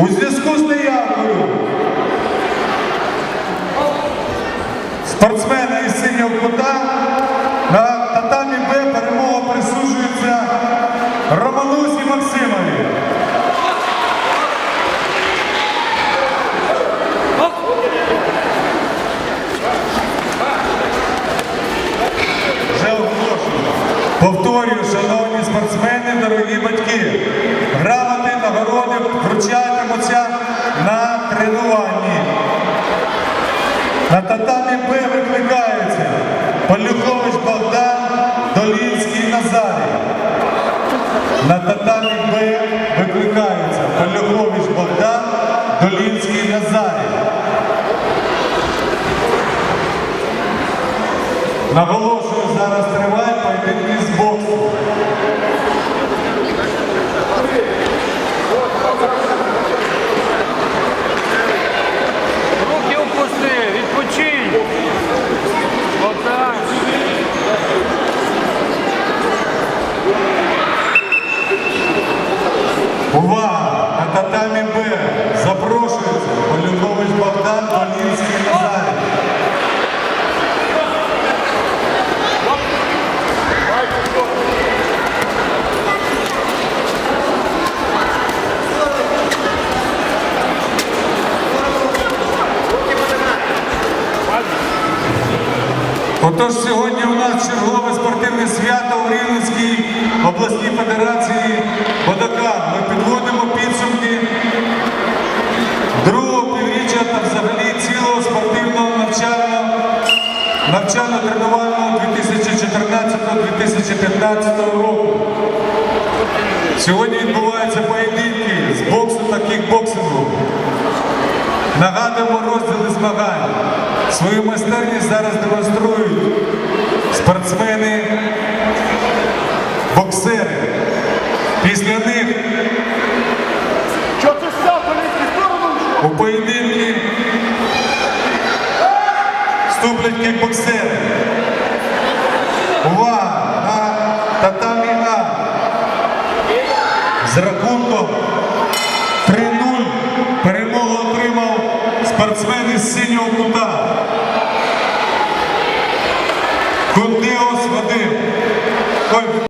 У зв'язку з неявкою спортсмена із синього кута на татамі Б перемога присуджується Романусі Максимові. Вже оголошую. Повторюю, шановні спортсмени, дорогі батьки, грамоти, нагороди вручатимуться на тренуванні. На татамі Б викликаються Полюхович Богдан, Долінський Назарій. На татамі Б викликаються Полюхович Богдан, Долінський Назарій. Зараз триває поєдинки з боксу. Руки опусти, відпочинь. Отак. Увага! На татамі Б запрошується Полюхович Богдан, Долінський Назарій. Отож сьогодні у нас чергове спортивне свято у Рівненській обласній федерації навчально-тренувального 2014-2015 року. Сьогодні відбуваються поєдинки з боксу та кікбоксингу. Нагадуємо розділи змагань. Свою майстерність зараз демонструють спортсмени, боксери. Після них у поєдинки вступлять кікбоксери. Увага! На татамі А. З рахунком 3-0 перемогу отримав спортсмен із синього кута. Кундеос Вадим.